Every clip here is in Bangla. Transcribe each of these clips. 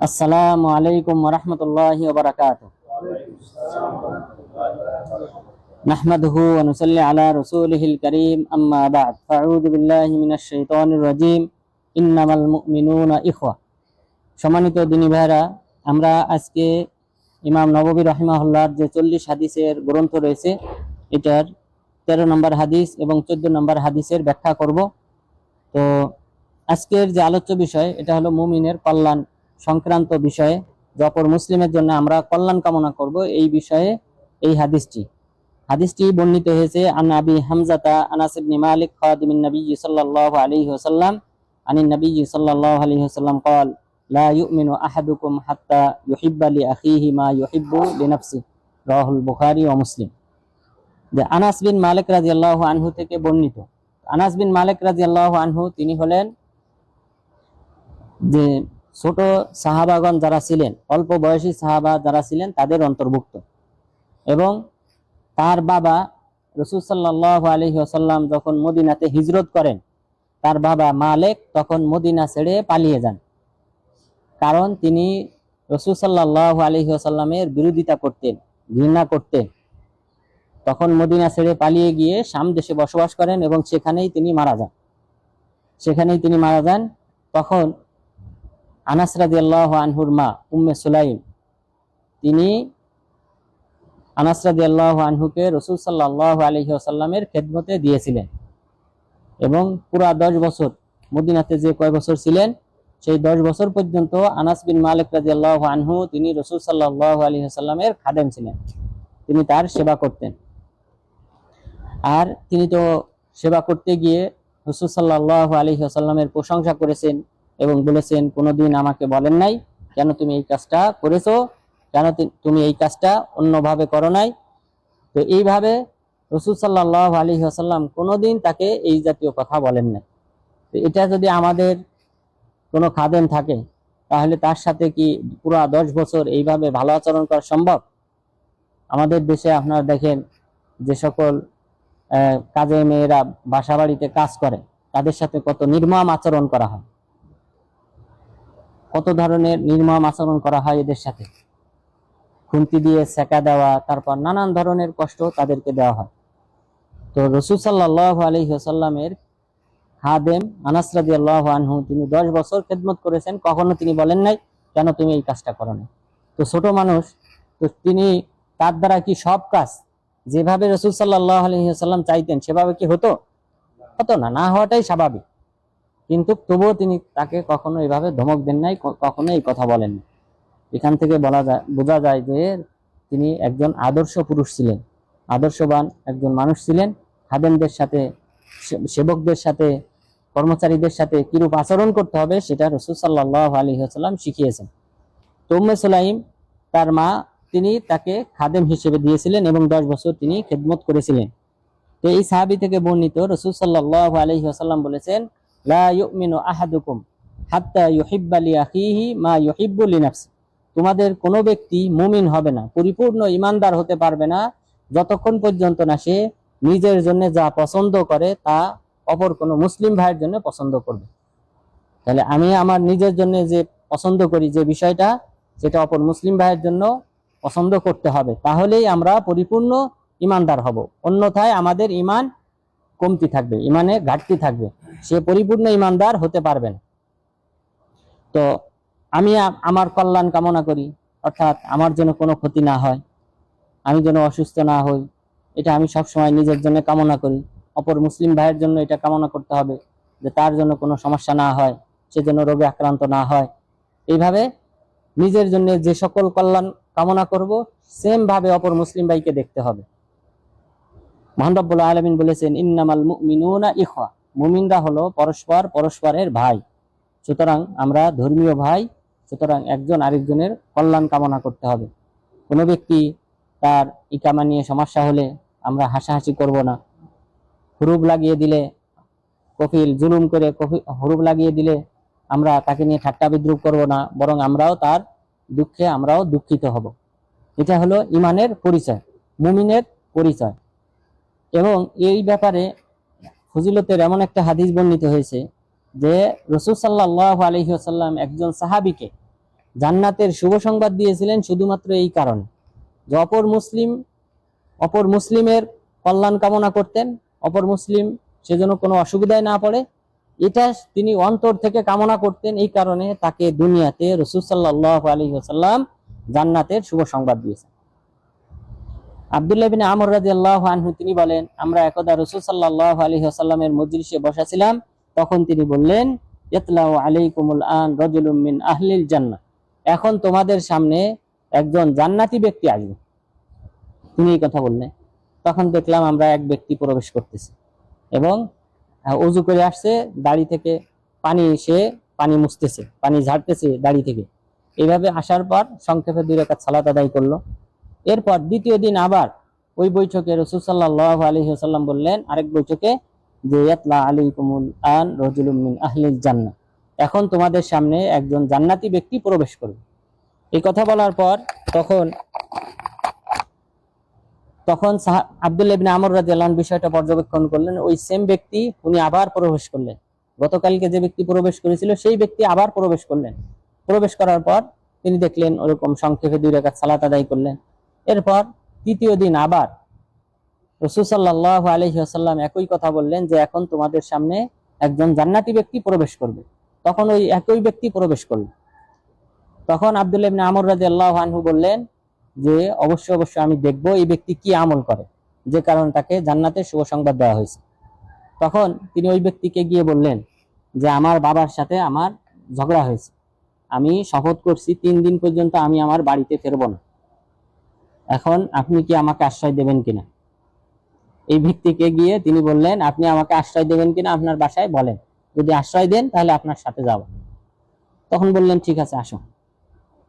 السلام عليكم ورحمة الله وبركاته نحمده ونصلي على رسوله الكريم أما بعد فأعوذ بالله من الشيطان الرجيم إنما المؤمنون إخوة সম্মানিত দিনী ভাইরা আমরা আজকে ইমাম নববী রহিমাহুল্লাহর যে চল্লিশ হাদিসের গ্রন্থ রয়েছে এটার তেরো নম্বর হাদিস এবং চোদ্দ নম্বর হাদিসের ব্যাখ্যা করব তো আজকের যে আলোচ্য বিষয় এটা হলো মুমিনের কল্যাণ সংক্রান্ত বিষয়ে যে অপর মুসলিমের জন্য আমরা কল্যাণ কামনা করব এই বিষয়ে এই হাদিসটি হাদিসটি বর্ণিত হয়েছে আন আবি হামজাতা আনাস ইবনে মালিক খাদিমিন নবী সাল্লাল্লাহু আলাইহি ওয়াসাল্লাম আনিন নবী সাল্লাল্লাহু আলাইহি ওয়াসাল্লাম قال لا يؤمن احدكم حتى يحب لاخيه ما يحب لنفسه রাহুল বুখারী ও মুসলিম যে আনাস বিন মালিক রাদিয়াল্লাহু আনহু থেকে বর্ণিত আনাস বিন মালিক রাদিয়াল্লাহু আনহু তিনি হলেন যে ছোট সাহাবাগণ যারা ছিলেন, অল্প বয়সী সাহাবা যারা ছিলেন, তাদের অন্তর্ভুক্ত। এবং তার বাবা রসুল সাল্লাহ আলহি আসাল্লাম যখন মদিনাতে হিজরত করেন, তার বাবা মালেক তখন মদিনা ছেড়ে পালিয়ে যান। কারণ তিনি রসুল সাল্লাহ আলহি আসাল্লামের বিরোধিতা করতেন, ঘৃণা করতেন। তখন মদিনা ছেড়ে পালিয়ে গিয়ে শাম দেশে বসবাস করেন এবং সেখানেই তিনি মারা যান। সেখানেই তিনি মারা যান। তখন আনাস রাদিয়াল্লাহু আনহুর মা, উম্মে সুলাইম। তিনি আনাস রাদিয়াল্লাহু আনহুকে রসুল সাল্লাল্লাহু আলাইহি ওয়াসাল্লামের খেদমতে দিয়েছিলেন। এবং পুরা দশ বছর মদিনাতে যে কয় বছর ছিলেন, সেই দশ বছর পর্যন্ত আনাস বিন মালিক রাদিয়াল্লাহু আনহু তিনি রসুল সাল্লাহ আলাইহি ওয়াসাল্লামের খাদেম ছিলেন। তিনি তার সেবা করতেন। আর তিনি তো সেবা করতে গিয়ে রসুল সাল্লাল্লাহু আলাইহি ওয়াসাল্লামের প্রশংসা করেছেন। এবং বলেছেন, কোনোদিন আমাকে বলেন নাই, কেন তুমি এই কাজটা করেছ? কেন তুমি এই কাজটা অন্যভাবে করো নাই? তো এইভাবে রসুল সাল্লাহ আলী আসাল্লাম কোনোদিন তাকে এই জাতীয় কথা বলেন নাই। তো এটা যদি আমাদের কোনো খাদেন থাকে, তাহলে তার সাথে কি পুরা দশ বছর এইভাবে ভালো আচরণ করা সম্ভব? আমাদের দেশে আপনারা দেখেন যে সকল কাজে মেয়েরা বাসা বাড়িতে কাজ করে, তাদের সাথে কত নির্মম আচরণ করা হয়। কত ধরনের নির্মম আচরণ করা হয় এদের সাথে? খুন্তি দিয়ে সেকা দেওয়া, তারপর নানান ধরনের কষ্ট তাদেরকে দেওয়া হয়। তো রসুল সাল্লাহ আলহিহাসাল্লামের খাদেম আনাস রাদিয়াল্লাহু আনহু, তিনি দশ বছর খেদমত করেছেন, কখনো তিনি বলেন নাই, কেন তুমি এই কাজটা করো না তো ছোট মানুষ, তো তিনি তার দ্বারা কি সব কাজ যেভাবে রসুল সাল্লাহ আলহিহাসাল্লাম চাইতেন সেভাবে কি হতো? হতো না না হওয়াটাই স্বাভাবিক। কিন্তু তবুও তিনি তাকে কখনো এভাবে ধমক দেন নাই কখনো এই কথা বলেন এখান থেকে বলা যায়, বোঝা যায় যে তিনি একজন আদর্শ পুরুষ ছিলেন, আদর্শবান একজন মানুষ ছিলেন। খাদেমদের সাথে সেবকদের সাথে, কর্মচারীদের সাথে কিরূপ আচরণ করতে হবে সেটা রসুল সাল্লাহ আলী শিখিয়েছেন। তৌমে সুলাইম, তার মা, তিনি তাকে খাদেম হিসেবে দিয়েছিলেন এবং দশ বছর তিনি খেদমত করেছিলেন। তো এই সাহাবি থেকে বর্ণিত রসুল সাল্লাহ আলহি আসাল্লাম বলেছেন মা তোমাদের কোনো ব্যক্তি মুমিন হবে না, পরিপূর্ণ ইমানদার হতে পারবে না, যতক্ষণ পর্যন্ত না সে নিজের জন্য যা পছন্দ করে তা অপর কোনো মুসলিম ভাইয়ের জন্য পছন্দ করবে। তাহলে আমি আমার নিজের জন্য যে পছন্দ করি যে বিষয়টা সেটা অপর মুসলিম ভাইয়ের জন্য পছন্দ করতে হবে, তাহলেই আমরা পরিপূর্ণ ইমানদার হব। অন্যথায় আমাদের ইমান কমতি থাকবে, ইমানে ঘাটতি থাকবে, সে পরিপূর্ণ ইমানদার হতে পারবে না। তো আমি আমার কল্যাণ কামনা করি, অর্থাৎ আমার যেন কোনো ক্ষতি না হয়, আমি যেন অসুস্থ না হই, এটা আমি সব সময় নিজের জন্য কামনা করি। অপর মুসলিম ভাইয়ের জন্য এটা কামনা করতে হবে, যে তার জন্য কোনো সমস্যা না হয়, সে যেন রোগে আক্রান্ত না হয়। এইভাবে নিজের জন্য যে সকল কল্যাণ কামনা করব সেম ভাবে অপর মুসলিম ভাইকে দেখতে হবে। মহান রব্বুল আলমিন বলেছেন, ইন্নামাল মুমিনুনা ইখওয়া। মুমিনরা হলো পরস্পর পরস্পরের ভাই। সুতরাং আমরা ধর্মীয় ভাই, সুতরাং একজন আরেকজনের কল্যাণ কামনা করতে হবে। কোনো ব্যক্তি তার ইকামা নিয়ে সমস্যা হলে আমরা হাসাহাসি করব না। হুরুব লাগিয়ে দিলে, কফিল জুলুম করে কফি হুরুব লাগিয়ে দিলে আমরা তাকে নিয়ে ঠাট্টা বিদ্রুপ করব না, বরং আমরাও তার দুঃখে আমরাও দুঃখিত হব। এটা হলো ইমানের পরিচয়, মুমিনের পরিচয়। এবং এই ব্যাপারে ফজিলতের এমন একটা হাদিস বর্ণিত হয়েছে যে রসুল সাল্লাহ আলহিহাসাল্লাম একজন সাহাবিকে জান্নাতের শুভ সংবাদ দিয়েছিলেন শুধুমাত্র এই কারণে যে অপর মুসলিম, অপর মুসলিমের কল্যাণ কামনা করতেন, অপর মুসলিম সেজন্য কোনো অসুবিধায় না পড়ে, এটা তিনি অন্তর থেকে কামনা করতেন এই কারণে তাকে দুনিয়াতে রসুল সাল্লাহ আলী সাল্লাম জান্নাতের শুভ সংবাদ দিয়েছেন। আবদুল্লাহ আমর রাজি আল্লাহ আনহু, তিনি বলেন, আমরা একদা রসুল সাল্লাহ আলী আসাল্লামের মজলিসে বসাছিলাম, তখন তিনি বললেন ইতলাউ আন আহলিল এখন তোমাদের সামনে একজন জান্নাতি ব্যক্তি আসবে। তিনি এই কথা বললেন। তখন দেখলাম আমরা এক ব্যক্তি প্রবেশ করতেছি এবং অজু করে আসছে, দাড়ি থেকে পানি এসে পানি মুছতেছে, পানি ঝাড়তেছে দাড়ি থেকে। এইভাবে আসার পর সংক্ষেপে দুই রেখা সালাত আদায় করল। এরপর দ্বিতীয় দিন আবার ওই বৈঠকে রসুল সাল্লাহ আলহিহাল্লাম বললেন, আরেক বৈঠকে যে, ইয়াতলা আলাইকুমুল আন রজুলুম আহলিল জান্নাহ। এখন তোমাদের সামনে একজন জান্নাতি ব্যক্তি প্রবেশ করবে। এই কথা বলার পর তখন তখন আব্দুল্লাহ ইবনে আমর রাদিয়াল্লাহু আনহু বিষয়টা পর্যবেক্ষণ করলেন। ওই সেম ব্যক্তি উনি আবার প্রবেশ করলেন। গতকালকে যে ব্যক্তি প্রবেশ করেছিল, সেই ব্যক্তি আবার প্রবেশ করলেন। প্রবেশ করার পর তিনি দেখলেন ওরকম সংক্ষেপে দুই রাকাত সালাত আদায় করলেন। এরপর তৃতীয় দিন আবার রসুল সাল্লাহ আলহি আসাল্লাম একই কথা বললেন যে এখন তোমাদের সামনে একজন জান্নাতি ব্যক্তি প্রবেশ করবে। তখন ওই একই ব্যক্তি প্রবেশ করল। তখন আব্দুল্লাহ ইবনে আমর রাজি আল্লাহ আনহু বললেন যে, অবশ্যই অবশ্যই আমি দেখব এই ব্যক্তি কি আমল করে, যে কারণে তাকে জান্নাতের শুভ সংবাদ দেওয়া হয়েছে। তখন তিনি ওই ব্যক্তিকে গিয়ে বললেন যে, আমার বাবার সাথে আমার ঝগড়া হয়েছে। আমি শপথ করছি, তিন দিন পর্যন্ত আমি আমার বাড়িতে ফেরবো না। এখন আপনি কি আমাকে আশ্রয় দেবেন কিনা? এই ভিত্তিকে গিয়ে তিনি বললেন, আপনি আমাকে আশ্রয় দেবেন কিনা আপনার বাসায়? বলেন। যদি আশ্রয় দেন, তাহলে আপনার সাথে যাব। তখন বললেন, ঠিক আছে আসো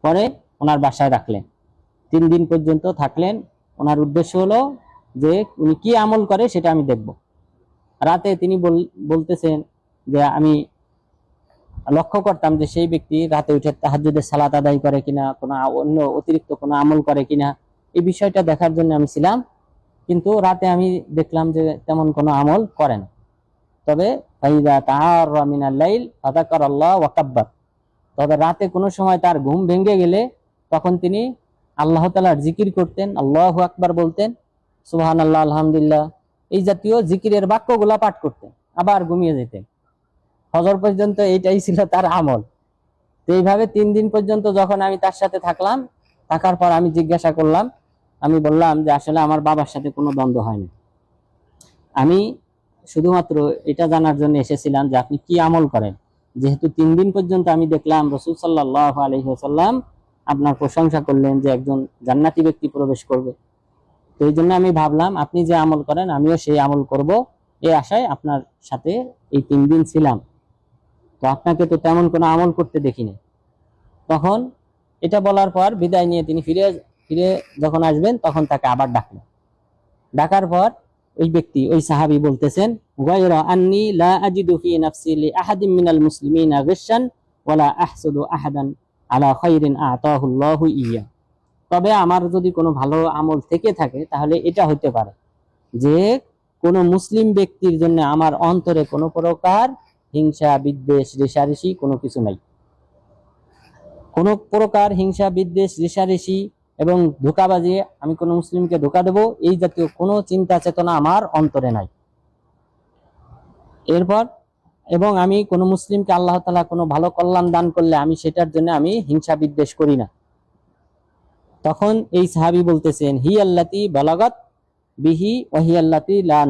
পরে ওনার বাসায় রাখলেন। তিন দিন পর্যন্ত থাকলেন। ওনার উদ্দেশ্য হলো যে উনি কি আমল করে সেটা আমি দেখব। রাতে তিনি বল- বলতেছেন যে, আমি লক্ষ্য করতাম যে সেই ব্যক্তি রাতে উঠে তাহাজ্জুদের সালাত আদায় করে কিনা, কোনো অন্য অতিরিক্ত কোনো আমল করে কিনা। এই বিষয়টা দেখার জন্য আমি ছিলাম, কিন্তু রাতে আমি দেখলাম যে তেমন কোনো আমল করে না। তবে তবে রাতে কোনো সময় তার ঘুম ভেঙে গেলে তখন তিনি আল্লাহ তালার জিকির করতেন, আল্লাহ আকবার বলতেন সুবহান আল্লাহ আলহামদুলিল্লাহ, এই জাতীয় জিকিরের বাক্যগুলা পাঠ করতেন, আবার ঘুমিয়ে যেতেন। হজর পর্যন্ত এইটাই ছিল তার আমল। তো এইভাবে তিন দিন পর্যন্ত যখন আমি তার সাথে থাকলাম থাকার পর আমি জিজ্ঞাসা করলাম, আমি বললাম যে আসলে আমার বাবার সাথে কোনো দ্বন্দ্ব হয়নি। আমি শুধুমাত্র এটা জানার জন্য এসেছিলাম যে আপনি কি আমল করেন। যেহেতু তিন দিন পর্যন্ত আমি দেখলাম রসুল সাল্লাহ আলহিহাল্লাম আপনার প্রশংসা করলেন যে একজন জান্নাতি ব্যক্তি প্রবেশ করবে। তো এই জন্য আমি ভাবলাম, আপনি যে আমল করেন, আমিও সেই আমল করব। এই আশায় আপনার সাথে এই তিন দিন ছিলাম। তো আপনাকে তো তেমন কোনো আমল করতে দেখিনি। তখন এটা বলার পর বিদায় নিয়ে তিনি ফিরে ফিরে যখন আসবেন, তখন তাকে আবার ডাকলেন। ডাকার পর ওই ব্যক্তি, ওই সাহাবি বলতেছেন মিনাল তবে আমার যদি কোনো ভালো আমল থেকে থাকে, তাহলে এটা হতে পারে যে, কোনো মুসলিম ব্যক্তির জন্য আমার অন্তরে কোনো প্রকার হিংসা, বিদ্বেষ, রেশারেশি কোনো কিছু নাই। কোনো প্রকার হিংসা, বিদ্বেষ রেশারেশি এবং ধোকাবাজি আমি কোনো মুসলিমকে ধোকা দেব, এই জাতীয় কোনো চিন্তা, চেতনা আমার অন্তরে নাই। এরপর এবং আমি কোনো মুসলিমকে আল্লাহ তালা কোনো ভালো কল্যাণ দান করলে আমি সেটার জন্য আমি হিংসা, বিদ্বেষ করি না। তখন এই সাহাবি বলতেছেন, হি আল্লাতি বলাগত বিহি ওহি আল্লাতি লা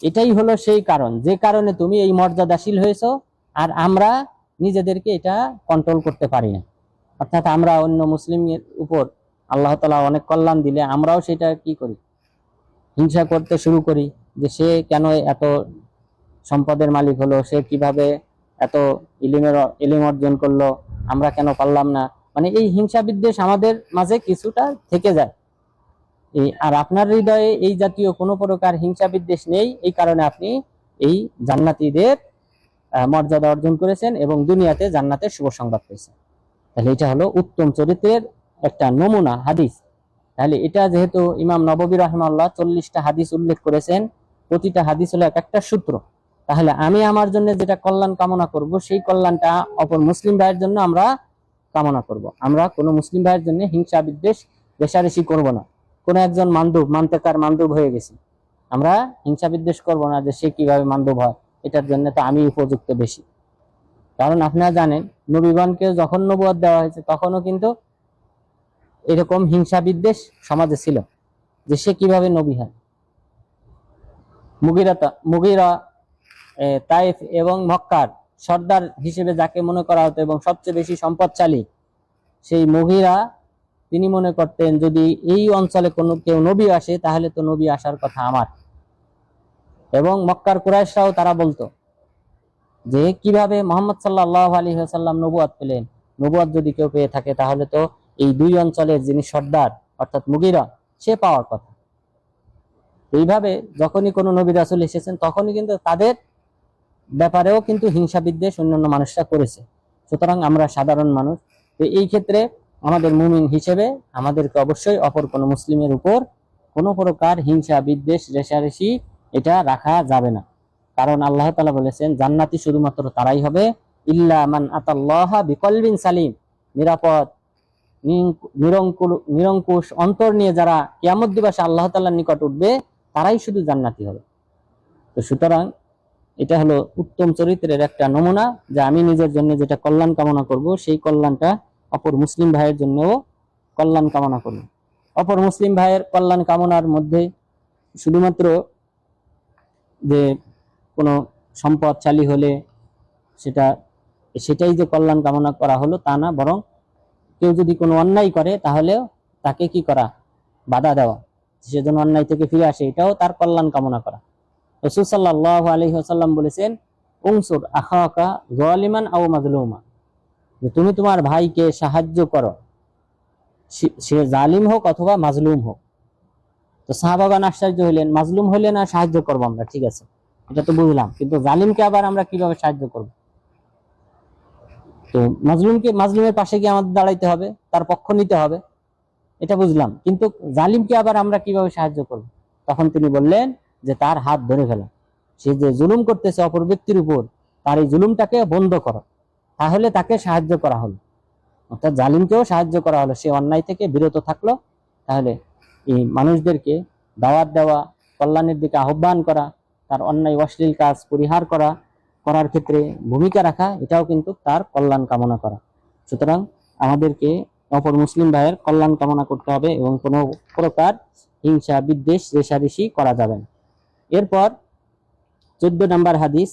এটাই হলো সেই কারণ। যে কারণে তুমি এই মর্যাদাশীল হয়েছো, আর আমরা নিজেদেরকে এটা কন্ট্রোল করতে পারি না। অর্থাৎ আমরা অন্য মুসলিমের উপর আল্লাহ তালা অনেক কল্যাণ দিলে আমরাও সেটা কি করি? হিংসা করতে শুরু করি যে সে কেন এত সম্পদের মালিক হলো, সে কীভাবে এত ইলিমের ইলিম অর্জন করল, আমরা কেন পারলাম না? মানে এই হিংসা বিদ্বেষ আমাদের মাঝে কিছুটা থেকে যায়। এই, আর আপনার হৃদয়ে এই জাতীয় কোনো প্রকার হিংসা বিদ্বেষ নেই, এই কারণে আপনি এই জান্নাতীদের মর্যাদা অর্জন করেছেন এবং দুনিয়াতে জান্নাতের শুভ সংবাদ পেয়েছেন। তাহলে এটা হলো উত্তম চরিত্রের একটা নমুনা, হাদিস। তাহলে এটা যেহেতু ইমাম নববী রহমাল্লাহ চল্লিশটা হাদিস উল্লেখ করেছেন, প্রতিটা হাদিস হলো এক একটা সূত্র। তাহলে আমি আমার জন্য যেটা কল্যাণ কামনা করব, সেই কল্যাণটা অপর মুসলিম ভাইয়ের জন্য আমরা কামনা করব। আমরা কোনো মুসলিম ভাইয়ের জন্য হিংসা, বিদ্বেষ রেশারেশি করব না। কোনো একজন মান্দব, মান্তেকার মান্দব হয়ে গেছি। আমরা হিংসা, বিদ্বেষ করব না যে সে কীভাবে মান্দব হয়। এটার জন্য তো আমি উপযুক্ত বেশি। কারণ আপনারা জানেন, নবীগণকে যখন নবুয়াদ দেওয়া হয়েছে, তখনও কিন্তু এরকম হিংসা বিদ্বেষ সমাজে ছিল যে সে কীভাবে নবী হয়। মুগিরা মুগিরা তাইফ এবং মক্কার সর্দার হিসেবে যাকে মনে করা হতো এবং সবচেয়ে বেশি সম্পদশালী সেই মুগিরা, তিনি মনে করতেন, যদি এই অঞ্চলে কোনো, কেউ নবী আসে, তাহলে তো নবী আসার কথা আমার। এবং মক্কার কুরাইশরাও তারা বলতো যে, কীভাবে মোহাম্মদ সাল্লাহ আলী সাল্লাম নবুয়াদ পেলেন? নবুয়াদ যদি কেউ পেয়ে থাকে, তাহলে তো এই দুই অঞ্চলের যিনি সর্দার, অর্থাৎ মুগিরা, সে পাওয়ার কথা। এইভাবে যখনই কোনো নবী রাসুল এসেছেন, তখনই কিন্তু তাদের ব্যাপারেও কিন্তু হিংসা বিদ্বেষ অন্যান্য মানুষরা করেছে। সুতরাং আমরা সাধারণ মানুষ, তো এই ক্ষেত্রে আমাদের মুমিন হিসেবে আমাদেরকে অবশ্যই অপর কোনো মুসলিমের উপর কোনো প্রকার হিংসা বিদ্বেষ রেশারেশি এটা রাখা যাবে না। কারণ আল্লাহ তালা বলেছেন, জান্নাতি শুধুমাত্র তারাই হবে। ইল্লা মান আতাল্লাহ বিকলবিন সালিম। নিরাপদ নিরঙ্কু- নিরঙ্কুশ অন্তর নিয়ে যারা কিয়ামত দিবসে আল্লাহ তাল্লার নিকট উঠবে, তারাই শুধু জান্নাতি হবে। তো সুতরাং এটা হলো উত্তম চরিত্রের একটা নমুনা, যে আমি নিজের জন্য যেটা কল্যাণ কামনা করব, সেই কল্যাণটা অপর মুসলিম ভাইয়ের জন্যও কল্যাণ কামনা করব। অপর মুসলিম ভাইয়ের কল্যাণ কামনার মধ্যে শুধুমাত্র যে কোনো সম্পদশালী হলে সেটা, সেটাই যে কল্যাণ কামনা করা হলো তা না, বরং কেউ যদি কোনো অন্যায় করে তাহলে তাকে কি করা? বাধা দেওয়া। সে যেন অন্যায় থেকে ফিরে আসে, এটাও তার কল্যাণ কামনা করা। রসুল সাল্লাহ আলহিহাসাল্লাম বলেছেন উংসুর আখাকা জলিমান আও মাজলুমা। যে তুমি তোমার ভাইকে সাহায্য করো। সে জালিম হোক অথবা মাজলুম হোক। তো সাহাবাগান আশ্চর্য হইলেন, মাজলুম হইলে না সাহায্য করব আমরা? ঠিক আছে। এটা তো বুঝলাম। কিন্তু জালিমকে আবার আমরা কীভাবে সাহায্য করব? তো মাজলুমকে, মাজলুমের পাশে গিয়ে আমাদের দাঁড়াইতে হবে, তার পক্ষ নিতে হবে। এটা বুঝলাম। কিন্তু জালিমকে আবার আমরা কীভাবে সাহায্য করব? তখন তিনি বললেন যে তার হাত ধরে ফেলা। সে যে জুলুম করতেছে অপর ব্যক্তির উপর, তার এই জুলুমটাকে বন্ধ করো। তাহলে তাকে সাহায্য করা হলো। অর্থাৎ জালিমকেও সাহায্য করা হলো। সে অন্যায় থেকে বিরত থাকল। তাহলে এই মানুষদেরকে দাওয়াত দেওয়া, কল্যাণের দিকে আহ্বান করা, তার অন্যায়, অশ্লীল কাজ পরিহার করা, করার ক্ষেত্রে ভূমিকা রাখা, এটাও কিন্তু তার কল্যাণ কামনা করা। সুতরাং আমাদেরকে অপর মুসলিম ভাইয়ের কল্যাণ কামনা করতে হবে এবং কোনো প্রকার হিংসা, বিদ্বেষ, রেশারেশি করা যাবে না। এরপর চোদ্দ নম্বর হাদিস,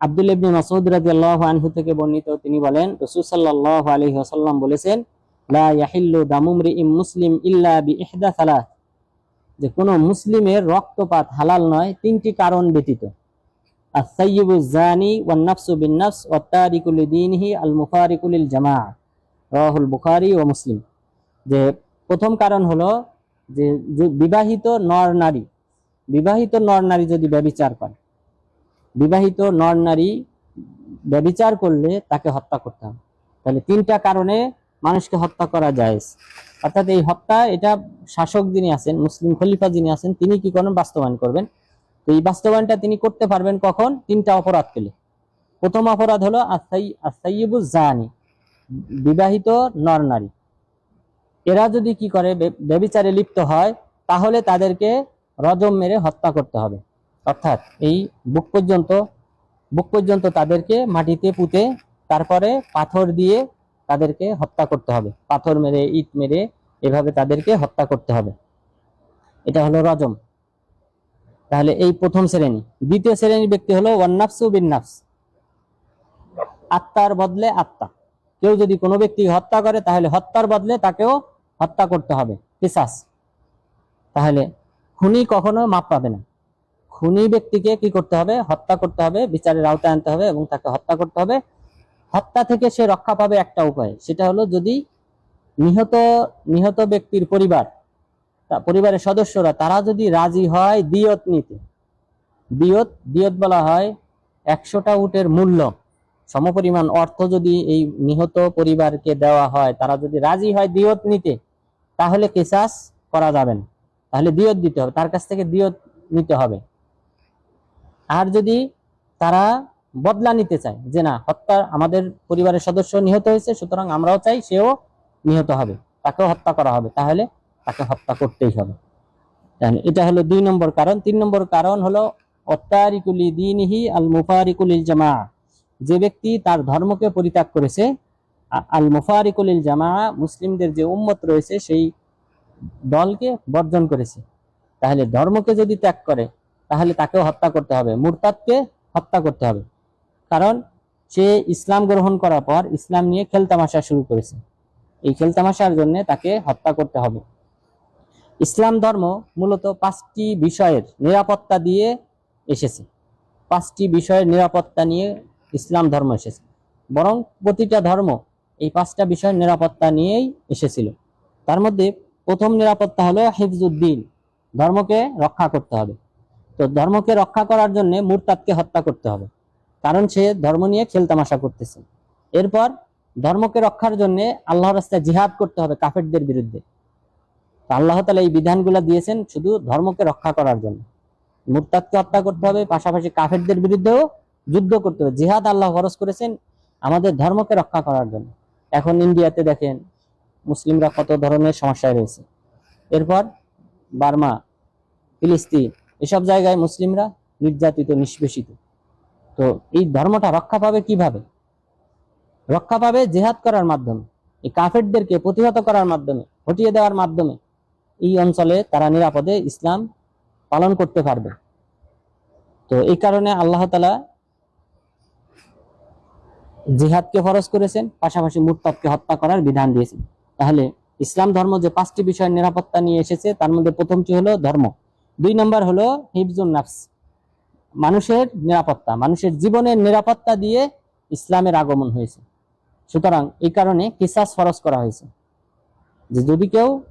আব্দুল ইবনে মাসউদ রাদিয়াল্লাহু আনহু থেকে বর্ণিত, তিনি বলেন, রাসূল সাল্লাল্লাহু আলাইহি ওয়াসাল্লাম বলেছেন লা ইয়াহিল্লু দামুমরিইম মুসলিম ইল্লা বিইহদা সালাত যে কোনো মুসলিমের রক্তপাত হালাল নয়, তিনটি কারণ ব্যতীত। আস-সাইয়্যিবু জানি ওয়ান নাফসু বিন নাফস ওয়াত তারিকু লিদীনিহি আল মুফারিকু লিল জামাআ। রাহুল বুখারী ও মুসলিম। যে প্রথম কারণ হলো যে বিবাহিত নর নারী, বিবাহিত নর নারী যদি ব্যভিচার করে, বিবাহিত নর নারী ব্যভিচার করলে তাকে হত্যা করতে হবে। তাহলে তিনটা কারণে মানুষকে হত্যা করা যায়। অর্থাৎ এই হত্যা, এটা শাসক যিনি আছেন, মুসলিম খলিফা যিনি আছেন, তিনি কি করেন? বাস্তবায়ন করবেন। তো এই বাস্তবায়নটা তিনি করতে পারবেন কখন? তিনটা অপরাধ পেলে। প্রথম অপরাধ হলো আসাই আসাইবু জানি, বিবাহিত নর নারী। এরা যদি কি করে? বে- ব্যভিচারে লিপ্ত হয়, তাহলে তাদেরকে রজম মেরে হত্যা করতে হবে। অর্থাৎ এই বুক পর্যন্ত বুক পর্যন্ত তাদেরকে মাটিতে পুঁতে, তারপরে পাথর দিয়ে তাদেরকে হত্যা করতে হবে। পাথর মেরে, ইট মেরে এভাবে তাদেরকে হত্যা করতে হবে। এটা হলো রজম। তাহলে এই প্রথম শ্রেণি। দ্বিতীয় শ্রেণির ব্যক্তি হলো ওয়ান্নাফসু বিন নাফস আত্মার বদলে আত্মা। কেউ যদি কোনো ব্যক্তি হত্যা করে, তাহলে হত্যার বদলে তাকেও হত্যা করতে হবে। কিসাস। তাহলে খুনি কখনো মাপ পাবে না। খুনি ব্যক্তিকে কি করতে হবে? হত্যা করতে হবে, বিচারের আওতায় আনতে হবে এবং তাকে হত্যা করতে হবে। হত্যা থেকে সে রক্ষা পাবে একটা উপায়। সেটা হলো যদি নিহত নিহত ব্যক্তির পরিবার পরিবারের সদস্যরা, তারা যদি রাজি হয় দিয়ত নিতে। দিয়ত দিয়ত বলা হয় একশোটা উটের মূল্য। সমপরিমাণ অর্থ যদি এই নিহত পরিবারকে দেওয়া হয়, তারা যদি রাজি হয় দিয়ত নিতে, তাহলে কেসাস করা যাবে না। তাহলে দিয়ত দিতে হবে, তার কাছ থেকে দিয়ত নিতে হবে। আর যদি তারা বদলা নিতে চায় যে না, হত্যা আমাদের পরিবারের সদস্য নিহত হয়েছে, সুতরাং আমরাও চাই সেও নিহত হবে, তাকেও হত্যা করা হবে, তাহলে তাকে হত্যা করতেই হবে। এটা হলো দুই নম্বর কারণ। তিন নম্বর কারণ হলো অত্তারিকুলি দিনহি আল মুফারিকুলিল জামা। যে ব্যক্তি তার ধর্মকে পরিত্যাগ করেছে আল মুফারিকুলিল জামা, মুসলিমদের যে উম্মত রয়েছে, সেই দলকে বর্জন করেছে। তাহলে ধর্মকে যদি ত্যাগ করে, তাহলে তাকেও হত্যা করতে হবে, মুরতাদকে হত্যা করতে হবে। কারণ সে ইসলাম গ্রহণ করার পর ইসলাম নিয়ে খেলতামাশা শুরু করেছে। এই খেলতামাশার জন্য তাকে হত্যা করতে হবে। ইসলাম ধর্ম মূলত পাঁচটি বিষয়ের নিরাপত্তা দিয়ে এসেছে। পাঁচটি বিষয়ের নিরাপত্তা নিয়ে ইসলাম ধর্ম এসেছে। বরং প্রতিটা ধর্ম এই পাঁচটা বিষয়ের নিরাপত্তা নিয়েই এসেছিল। তার মধ্যে প্রথম নিরাপত্তা হলো হিফজুদ্দিন, ধর্মকে রক্ষা করতে হবে। তো ধর্মকে রক্ষা করার জন্য মুরতাদকে হত্যা করতে হবে। কারণ সে ধর্ম নিয়ে খেলতামাশা করতেছে। এরপর ধর্মকে রক্ষার জন্য আল্লাহর রাস্তায় জিহাদ করতে হবে কাফেরদের বিরুদ্ধে। আল্লাহ তালা এই বিধানগুলা দিয়েছেন শুধু ধর্মকে রক্ষা করার জন্য। মুরতাদকে হত্যা করতে হবে, পাশাপাশি কাফেরদের বিরুদ্ধেও যুদ্ধ করতে হবে। জিহাদ আল্লাহ খরচ করেছেন আমাদের ধর্মকে রক্ষা করার জন্য। এখন ইন্ডিয়াতে দেখেন, মুসলিমরা কত ধরনের সমস্যায় রয়েছে। এরপর বার্মা, ফিলিস্তিন, এসব জায়গায় মুসলিমরা নির্যাতিত, নিষ্পেষিত। তো এই ধর্মটা রক্ষা পাবে কীভাবে? রক্ষা পাবে জেহাদ করার মাধ্যমে, এই কাফেরদেরকে প্রতিহত করার মাধ্যমে, হটিয়ে দেওয়ার মাধ্যমে এই অঞ্চলে তারা নিরাপদে ইসলাম পালন করতে পারবে। তো এই কারণে আল্লাহ তালা জিহাদকে ফরজ করেছেন, পাশাপাশি মুরতাদকে হত্যা করার বিধান দিয়েছেন। তাহলে ইসলাম ধর্ম যে পাঁচটি বিষয়ের নিরাপত্তা নিয়ে এসেছে, তার মধ্যে প্রথমটি হলো ধর্ম, দুই নম্বর হলো হিফজুন নাফস। মানুষের নিরাপত্তা, মানুষের জীবনের নিরাপত্তা দিয়ে ইসলামের আগমন হয়েছে। সুতরাং এই কারণে কিসাস ফরজ করা হয়েছে। যে যদি কেউ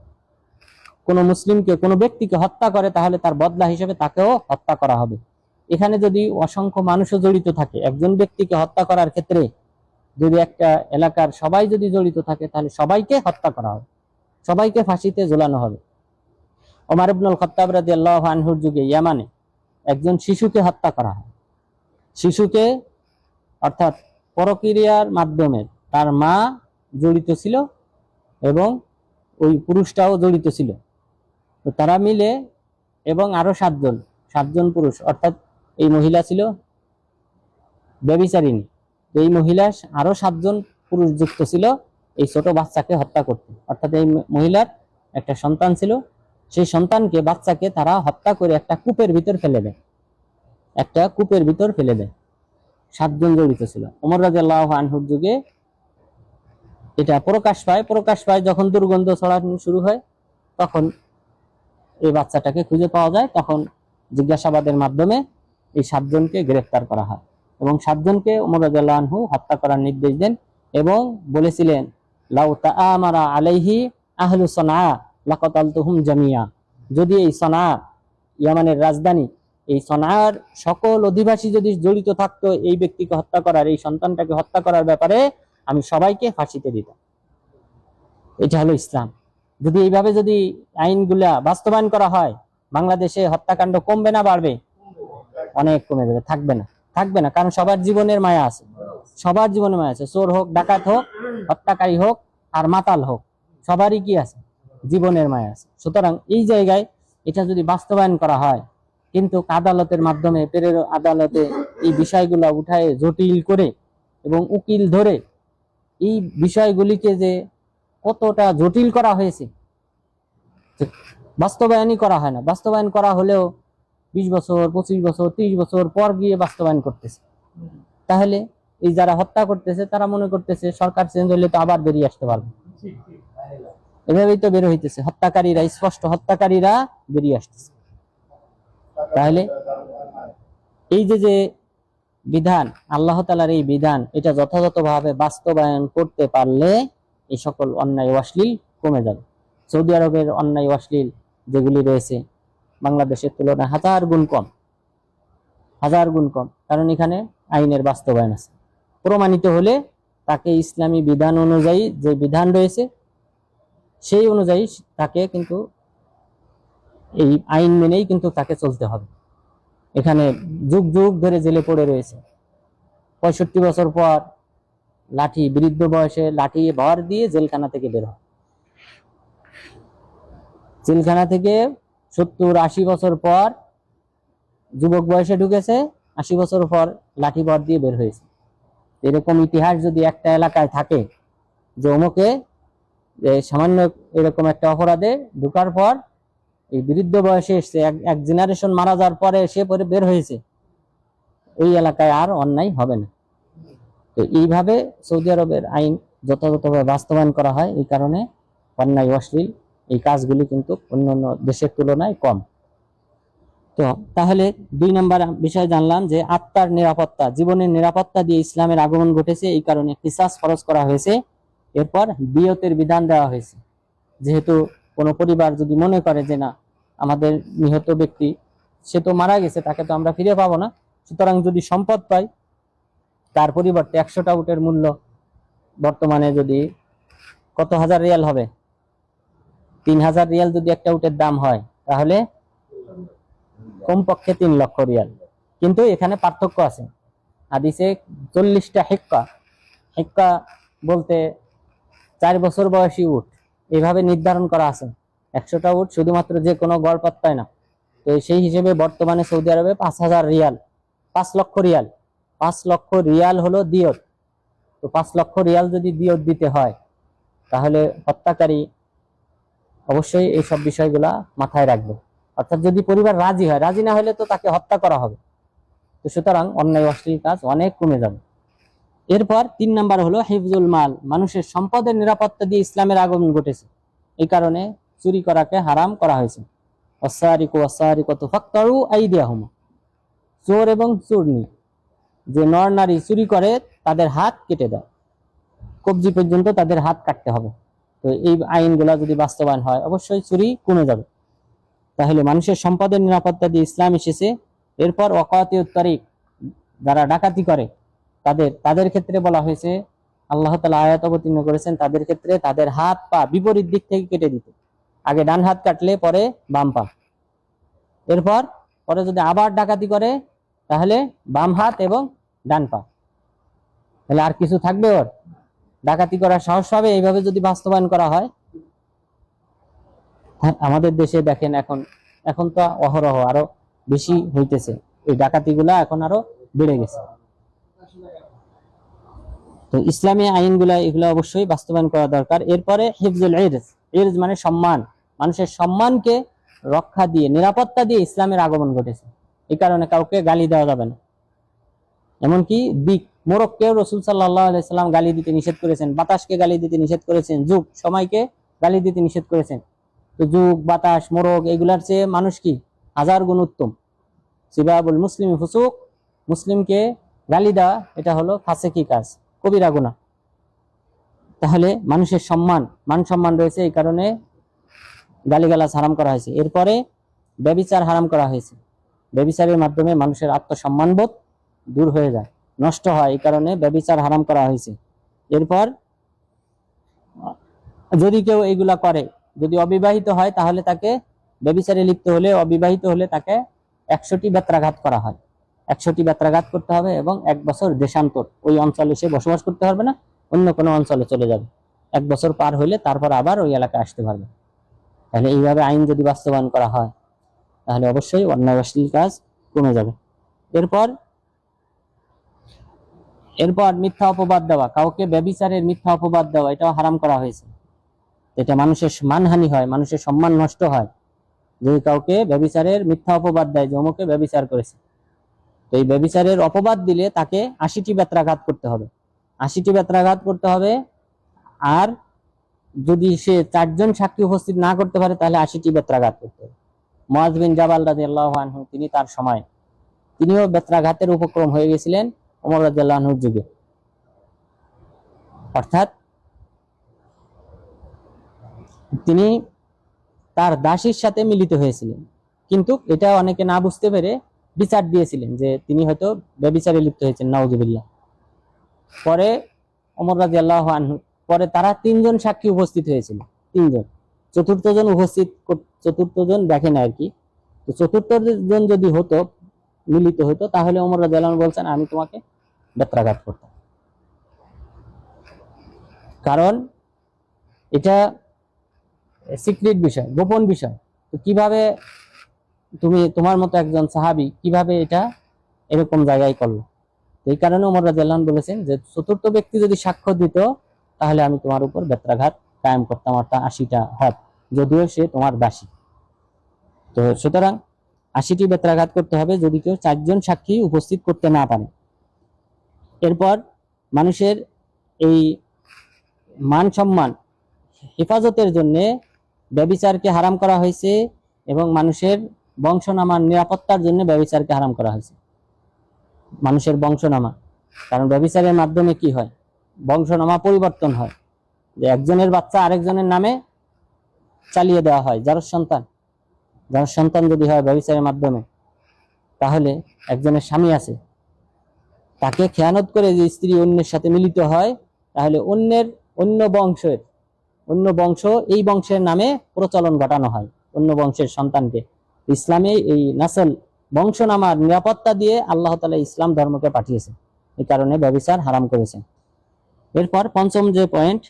কোনো মুসলিমকে, কোনো ব্যক্তিকে হত্যা করে, তাহলে তার বদলা হিসেবে তাকেও হত্যা করা হবে। এখানে যদি অসংখ্য মানুষও জড়িত থাকে, একজন ব্যক্তিকে হত্যা করার ক্ষেত্রে যদি একটা এলাকার সবাই যদি জড়িত থাকে, তাহলে সবাইকে হত্যা করা হবে। সবাইকে ফাঁসিতে ঝোলানো হবে। ওমর ইবনুল খত্তাব রাদিয়াল্লাহু আনহুর যুগে ইয়ামানে একজন শিশুকে হত্যা করা হয়। শিশুকে অর্থাৎ পরক্রিয়ার মাধ্যমে তার মা জড়িত ছিল এবং ওই পুরুষটাও জড়িত ছিল। তো তারা মিলে এবং আরও সাতজন সাতজন পুরুষ অর্থাৎ এই মহিলা ছিল ব্যবিচারিণী এই মহিলা আরও সাতজন পুরুষ যুক্ত ছিল, এই ছোট বাচ্চাকে হত্যা করতে। অর্থাৎ এই মহিলার একটা সন্তান ছিল সেই সন্তানকে, বাচ্চাকে তারা হত্যা করে একটা কূপের ভিতর ফেলে দেয়। একটা কূপের ভিতর ফেলে দেয়। সাতজন জড়িত ছিল। ওমর রাজিয়াল্লাহ আনহুর যুগে এটা প্রকাশ পায়। প্রকাশ পায় যখন দুর্গন্ধ ছড়ানো শুরু হয়, তখন এই বাচ্চাটাকে খুঁজে পাওয়া যায়। তখন জিজ্ঞাসাবাদের মাধ্যমে এই সাতজনকে গ্রেফতার করা হয় এবং সাতজনকে ওমর রাজিয়াল্লাহ আনহু হত্যা করার নির্দেশ দেন এবং বলেছিলেন, লাউ তাআমারা আলাইহি আহলু সনা লাকাতালতুহুম জামিয়া। যদি এই সনা ইয়ামানের রাজধানী, এই সনার সকল অধিবাসী যদি জড়িত থাকতো এই ব্যক্তিকে হত্যা করার, এই সন্তানটাকে হত্যা করার ব্যাপারে আমি সবাইকে ফাঁসিতে দিতাম। এটা হলো ইসলাম। যদি এইভাবে যদি আইনগুলা বাস্তবায়ন করা হয়, বাংলাদেশে হত্যাকাণ্ড কমবে না, বাড়বে? অনেক কমে যাবে। থাকবে না। থাকবে না। কারণ সবার জীবনের মায়া আছে। সবার জীবনে মায়া আছে। চোর হোক, ডাকাত হোক, হত্যাকারী হোক, আর মাতাল হোক, সবারই কি আছে? জীবনের মায়া আছে। সুতরাং এই জায়গায় এটা যদি বাস্তবায়ন করা হয়, কিন্তু আদালতের মাধ্যমে, পেরের আদালতে এই বিষয়গুলা উঠায় জটিল করে এবং উকিল ধরে এই বিষয়গুলিকে যে কতটা জটিল করা হয়েছে বাস্তবায়নই করা হয় না। বাস্তবায়ন করা হলেও বিশ বছর, পঁচিশ বছর, ত্রিশ বছর পর গিয়ে বাস্তবায়ন করতেছে। তাহলে এই যারা হত্যা করতেছে, তারা মনে করতেছে সরকার চেঞ্জ হলে তো আবার বেরিয়ে আসতে পারবে। এভাবেই তো বের হইতেছে। হত্যাকারীরা, স্পষ্ট হত্যাকারীরা বেরিয়ে আসতেছে। তাহলে এই যে যে বিধান, আল্লাহ তালার এই বিধান, এটা যথাযথভাবে বাস্তবায়ন করতে পারলে এই সকল অন্যায় অশ্লীল কমে যাবে। সৌদি আরবের অন্যায় অশ্লীল যেগুলি রয়েছে, বাংলাদেশের তুলনায় হাজার গুণ কম। হাজার গুণ কম। কারণ এখানে আইনের বাস্তবায়ন আছে। প্রমাণিত হলে তাকে ইসলামী বিধান অনুযায়ী যে বিধান রয়েছে সেই অনুযায়ী তাকে কিন্তু এই আইন মেনেই কিন্তু তাকে চলতে হবে। এখানে যুগ যুগ ধরে জেলে পড়ে রয়েছে। পঁয়ষট্টি বছর পর লাঠি, বৃদ্ধ বয়সে লাঠি ভর দিয়ে জেলখানা থেকে বের হয়। জেলখানা থেকে সত্তর আশি বছর পর যুবক বয়সে ঢুকেছে, আশি বছর পর লাঠি ভর দিয়ে বের হয়েছে। এরকম ইতিহাস যদি একটা এলাকায় থাকে যে অমুকে সামান্য এরকম একটা অপরাধে ঢুকার পর এই বৃদ্ধ বয়সে এসছে এক- জেনারেশন মারা যাওয়ার পরে সে পরে বের হয়েছে। ওই এলাকায় আর অন্যায় হবে না। তো এইভাবে সৌদি আরবের আইন যথাযথভাবে বাস্তবায়ন করা হয়, এই কারণে অন্যায় অশ্লীল এই কাজগুলি কিন্তু অন্যান্য দেশের তুলনায় কম। তো তাহলে দুই নম্বর বিষয় জানলাম যে আত্মার নিরাপত্তা, জীবনের নিরাপত্তা দিয়ে ইসলামের আগমন ঘটেছে, এই কারণে কিসাস খরচ করা হয়েছে। এরপর বিয়তের বিধান দেওয়া হয়েছে। যেহেতু কোনো পরিবার যদি মনে করে যে না, আমাদের নিহত ব্যক্তি, সে তো মারা গেছে, তাকে তো আমরা ফিরে পাবো না। সুতরাং যদি সম্পদ পাই, তার পরিবর্তে একশোটা উটের মূল্য বর্তমানে যদি কত হাজার রিয়াল হবে? তিন হাজার রিয়াল যদি একটা উটের দাম হয়, তাহলে কমপক্ষে তিন লক্ষ রিয়াল। কিন্তু এখানে পার্থক্য আছে। হাদিসে চল্লিশটা হেক্কা। হেক্কা বলতে চার বছর বয়সী উট। এইভাবে নির্ধারণ করা আছে। একশোটা উট শুধুমাত্র যে কোনো গড় পাত্তায় না। তো সেই হিসেবে বর্তমানে সৌদি আরবে পাঁচ হাজার রিয়াল, পাঁচ লক্ষ রিয়াল। পাঁচ লক্ষ রিয়াল হলো দিয়ত। তো পাঁচ লক্ষ রিয়াল যদি দিয়ত দিতে হয়, তাহলে হত্যাকারী অবশ্যই এই সব বিষয়গুলা মাথায় রাখবে। অর্থাৎ যদি পরিবার রাজি হয়, রাজি না হলে তো তাকে হত্যা করা হবে। তো সুতরাং অন্যায় অশ্লীল কাজ অনেক কমে যাবে। এরপর তিন নাম্বার হলো হিফজুল মাল, মানুষের সম্পদের নিরাপত্তা দিয়ে ইসলামের আগমন ঘটেছে। এই কারণে চুরি করাকে হারাম করা হয়েছে। চোর এবং চূর্ণী যে নর নারী চুরি করে, তাদের হাত কেটে দেয়। কবজি পর্যন্ত তাদের হাত কাটতে হবে। তো এই আইনগুলা যদি বাস্তবায়ন হয়, অবশ্যই চুরি কমে যাবে। তাহলে মানুষের সম্পদের নিরাপত্তা দিয়ে ইসলাম এসেছে। এরপর অকাতি তারিক, যারা ডাকাতি করে তাদের তাদের ক্ষেত্রে বলা হয়েছে আল্লাহ তালা আয়াত অবতীর্ণ করেছেন তাদের ক্ষেত্রে তাদের হাত পা বিপরীত দিক থেকে কেটে দিতে। আগে ডান হাত কাটলে পরে বাম পা। এরপর পরে যদি আবার ডাকাতি করে তাহলে বাম হাত এবং ডান পা। তাহলে আর কিছু থাকবে ওর? ডাকাতি করার সাহস পাবে এইভাবে যদি বাস্তবায়ন করা হয়? হ্যাঁ, আমাদের দেশে দেখেন এখন এখন তো অহরহ আরও বেশি হইতেছে। এই ডাকাতিগুলা এখন আরও বেড়ে গেছে। তো ইসলামী আইনগুলা এগুলো অবশ্যই বাস্তবায়ন করা দরকার। এরপরে হিফজুল ইরজ ইরজ মানে সম্মান। মানুষের সম্মানকে রক্ষা দিয়ে, নিরাপত্তা দিয়ে ইসলামের আগমন ঘটেছে। এই কারণে কাউকে গালি দেওয়া যাবে না। এমনকি দিক মোরককেও রসুল সাল্লাহ সাল্লাম গালি দিতে নিষেধ করেছেন, বাতাসকে গালি দিতে নিষেধ করেছেন, যুগ, সময়কে গালি দিতে নিষেধ করেছেন। তো যুগ, বাতাস, মোরগ, এগুলার চেয়ে মানুষ কি? হাজার গুণ উত্তম। সিবাবুল মুসলিম হুসুক মুসলিমকে গালি দেওয়া, এটা হলো ফাসেকি কাজ। কবিরা গুণা তাহলে মানুষের সম্মান, মান সম্মান রয়েছে এই কারণে গালিগালাজ হারাম করা হয়েছে। এরপরে ব্যবিচার হারাম করা হয়েছে। ব্যবিচারের মাধ্যমে মানুষের আত্মসম্মানবোধ দূর হয়ে যায়, নষ্ট হয় এই কারণে ব্যবিচার হারাম করা হয়েছে। এরপর যদি কেউ এগুলা করে, যদি অবিবাহিত হয় তাহলে তাকে ব্যবিচারে লিপ্ত হলে অবিবাহিত হলে তাকে একশোটি বেত্রাঘাত করা হয়। একশোটি বেত্রাঘাত করতে হবে এবং এক বছর দেশান্তর। ওই অঞ্চলে সে বসবাস করতে পারবে না, অন্য কোনো অঞ্চলে চলে যাবে। এক বছর পার হইলে তারপর আবার ওই এলাকায় আসতে পারবে। তাহলে এইভাবে আইন যদি বাস্তবায়ন করা হয়, তাহলে অবশ্যই অন্যায় কাজ কমে যাবে। এরপর এরপর মিথ্যা অপবাদ দেওয়া। কাউকে ব্যবিচারের মিথ্যা অপবাদ দেওয়া, এটাও হারাম করা হয়েছে। এটা মানুষের মানহানি হয়, মানুষের সম্মান নষ্ট হয়। যদি কাউকে ব্যবিচারের মিথ্যা অপবাদ দেয়, যে অমুকে ব্যবিচার করেছে। তো এই ব্যবিচারের অপবাদ দিলে তাকে আশিটি বেত্রাঘাত করতে হবে। আশিটি বেত্রাঘাত করতে হবে। আর যদি সে চারজন সাক্ষী উপস্থিত না করতে পারে, তাহলে আশিটি বেত্রাঘাত করতে হবে। মহাজ বিন জাবাল রাজি আল্লাহ তিনি তার সময়, তিনিও বেত্রাঘাতের উপক্রম হয়ে গেছিলেন ওমর রাজি আল্লাহর যুগে। অর্থাৎ তিনি তার দাসীর সাথে মিলিত হয়েছিলেন। কিন্তু এটা অনেকে না বুঝতে পেরে বিচার দিয়েছিলেন যে তিনি হয়তো ব্যবিচারে লিপ্ত হয়েছেন, নাউজুবিল্লাহ। পরে অমর রাজি আল্লাহ পরে তারা তিনজন সাক্ষী উপস্থিত হয়েছিল, তিনজন। চতুর্থ জন উপস্থিত কর- চতুর্থ জন দেখে না আর কি। তো চতুর্থ জন যদি হতো, মিলিত হতো, তাহলে অমর রাজি আল্লাহ বলছেন, আমি তোমাকে বেত্রাঘাত করতাম। কারণ এটা সিক্রেট বিষয়, গোপন বিষয়। তো কীভাবে তুমি তোমার মতো একজন সাহাবি কীভাবে এটা এরকম জায়গায় করল? এই কারণে ওমর রাদিয়াল্লাহু বলেছেন যে চতুর্থ ব্যক্তি যদি সাক্ষ্য দিত, তাহলে আমি তোমার উপর বেত্রাঘাত কায়েম করতাম, অর্থাৎ আশিটা হক, যদিও সে তোমার দাসী। তো সুতরাং আশিটি বেত্রাঘাত করতে হবে যদি কেউ চারজন সাক্ষী উপস্থিত করতে না পারে। এরপর মানুষের এই মান সম্মান, হেফাজতের জন্য ব্যবিচারকে হারাম করা হয়েছে এবং মানুষের বংশনামার নিরাপত্তার জন্য ব্যবচারকে হারাম করা হয়েছে। মানুষের বংশনামা। কারণ ব্যবচারের মাধ্যমে কি হয়? বংশনামা পরিবর্তন হয়। যে একজনের বাচ্চা আরেকজনের নামে চালিয়ে দেওয়া হয়, যার সন্তান। যার সন্তান যদি হয় ব্যবচারের মাধ্যমে, তাহলে একজনের স্বামী আছে। তাকে খেয়ানত করে যে স্ত্রী অন্যের সাথে মিলিত হয়, তাহলে অন্যের, অন্য বংশের, অন্য বংশ এই বংশের নামে প্রচলন ঘটানো হয়, অন্য বংশের সন্তানকে। ইসলামে এই নাসল বংশনামার নিরাপত্তা দিয়ে আল্লাহ তালা ইসলাম ধর্মকে পাঠিয়েছে। এই কারণে ব্যবচার হারাম করেছে। এরপর পঞ্চম যে পয়েন্ট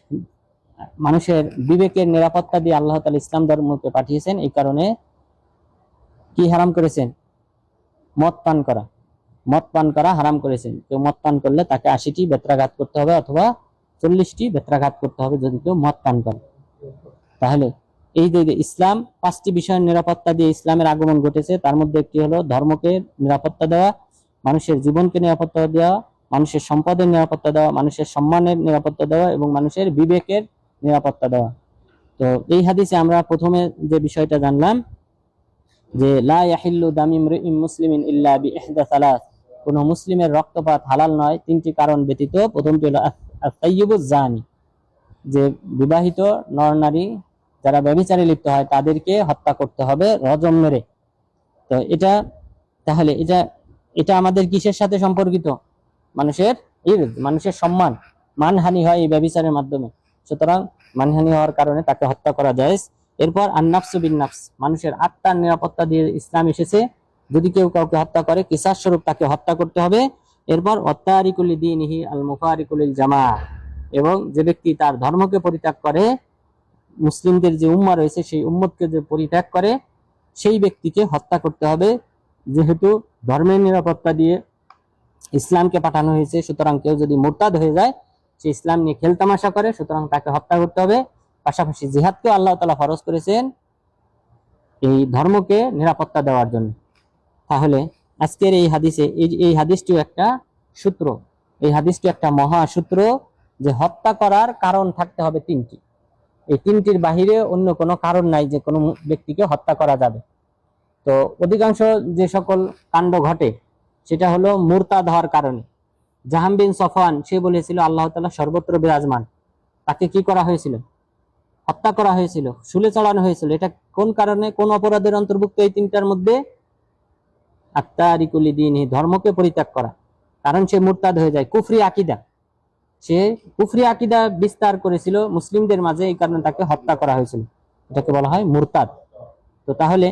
মানুষের বিবেকের নিরাপত্তা দিয়ে আল্লাহ তালা ইসলাম ধর্মকে পাঠিয়েছেন, এই কারণে কি হারাম করেছেন? মদ পান করা। মদ পান করা হারাম করেছেন। কেউ মদ পান করলে তাকে আশিটি বেত্রাঘাত করতে হবে অথবা চল্লিশটি বেত্রাঘাত করতে হবে যদি কেউ মদ পান করে। তাহলে এই যে ইসলাম, পাঁচটি বিষয়ের নিরাপত্তা দিয়ে ইসলামের আগমন ঘটেছে, তার মধ্যে একটি হলো ধর্মকে নিরাপত্তা দেওয়া, মানুষের জীবনকে নিরাপত্তা দেওয়া, মানুষের সম্পদের নিরাপত্তা দেওয়া, মানুষের সম্মানের নিরাপত্তা দেওয়া এবং মানুষের বিবেকের নিরাপত্তা দেওয়া। তো এই হাদিসে আমরা প্রথমে যে বিষয়টা জানলাম, যে লা দামিম মুসলিমের রক্তপাত হালাল নয়, তিনটি কারণ ব্যতীত। প্রথমটি হলো জানি, যে বিবাহিত নর নারী যারা ব্যভিচারে লিপ্ত হয়, তাদেরকে হত্যা করতে হবে রজম মেরে। তো এটা, তাহলে এটা এটা আমাদের কিসের সাথে সম্পর্কিত? মানুষের ইরদ মানুষের সম্মান। মানহানি হয় এই ব্যভিচারের মাধ্যমে। সুতরাং মানহানি হওয়ার কারণে তাকে হত্যা করা যায় এরপর আন্নাফসু বিন নাফস, মানুষের আত্মার নিরাপত্তা দিয়ে ইসলাম এসেছে। যদি কেউ কাউকে হত্যা করে কিসার স্বরূপ তাকে হত্যা করতে হবে। এরপর অত্তারিকুল দিনহি আল মুফারিকুল জামা এবং যে ব্যক্তি তার ধর্মকে পরিত্যাগ করে মুসলিমদের যে উম্মা রয়েছে, সেই উম্মতকে যে পরিত্যাগ করে, সেই ব্যক্তিকে হত্যা করতে হবে। যেহেতু ধর্মের নিরাপত্তা দিয়ে ইসলামকে পাঠানো হয়েছে, সুতরাং কেউ যদি মোরতাদ হয়ে যায়, সে ইসলাম নিয়ে খেলতামাশা করে, সুতরাং তাকে হত্যা করতে হবে। পাশাপাশি জিহাদকেও আল্লাহ তালা ফরজ করেছেন এই ধর্মকে নিরাপত্তা দেওয়ার জন্য। তাহলে আজকের এই হাদিসে, এই এই হাদিসটিও একটা সূত্র। এই হাদিসটি একটা মহা সূত্র যে হত্যা করার কারণ থাকতে হবে তিনটি। এই তিনটির বাহিরে অন্য কোনো কারণ নাই যে কোনো ব্যক্তিকে হত্যা করা যাবে। তো অধিকাংশ যে সকল কাণ্ড ঘটে, সেটা হলো মুরতাদ হওয়ার কারণে। জাহাম বিন সফান সে বলেছিল, আল্লাহ তালা সর্বত্র বিরাজমান। তাকে কি করা হয়েছিল? হত্যা করা হয়েছিল, শুলে চড়ানো হয়েছিল। এটা কোন কারণে? কোন অপরাধের অন্তর্ভুক্ত এই তিনটার মধ্যে? আত্মারিকুলি দিন ধর্মকে পরিত্যাগ করা। কারণ সে মুরতাদ হয়ে যায়। কুফরি আকিদা। সে কুফরি আকিদা বিস্তার করেছিল মুসলিমদের মাঝে, এই কারণে তাকে হত্যা করা হয়েছিল। এটাকে বলা হয় মুরতাদ। তো তাহলে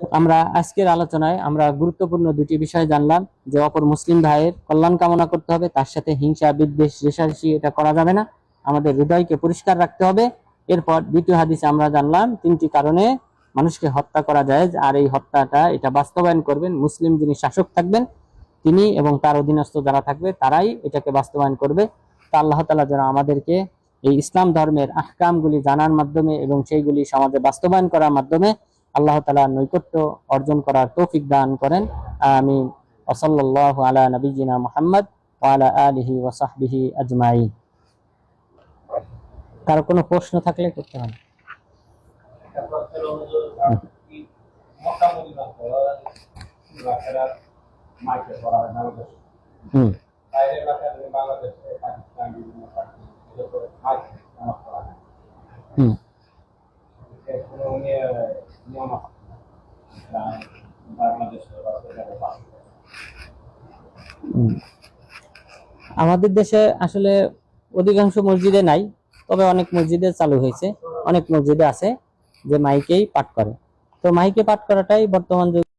আমরা আজকের আলোচনায় আমরা গুরুত্বপূর্ণ দুটি বিষয় জানলাম, যে অপর মুসলিম ভাইয়ের কল্যাণ কামনা করতে হবে, তার সাথে হিংসা, বিদ্বেষ, রেশারেশি, এটা করা যাবে না। আমাদের হৃদয়কে পরিষ্কার রাখতে হবে। এরপর দ্বিতীয় হাদিসে আমরা জানলাম তিনটি কারণে মানুষকে হত্যা করা যায় আর এই হত্যাটা এটা বাস্তবায়ন করবেন, মুসলিম যিনি শাসক থাকবেন তিনি এবং তার অধীনস্থ যারা থাকবে, তারাই এটাকে বাস্তবায়ন করবে। তা আল্লাহ তালা যেন আমাদেরকে এই ইসলাম ধর্মের আহকামগুলি জানার মাধ্যমে এবং সেইগুলি সমাজে বাস্তবায়ন করার মাধ্যমে আল্লাহ তালা নৈকট্য অর্জন করার তৌফিক দান করেন। আমি ওসল্লাহ আলা নবীজিনা মোহাম্মদ ওয়ালা আলিহি ওসাহবিহি আজমাই কারও কোনো প্রশ্ন থাকলে করতে হবে। হুম। হুম। আমাদের দেশে আসলে অধিকাংশ মসজিদে নাই তবে অনেক মসজিদে চালু হয়েছে অনেক মসজিদে আছে যে মাইকেই পাঠ করে। তো মাইকে পাঠ করাটাই বর্তমান যুগে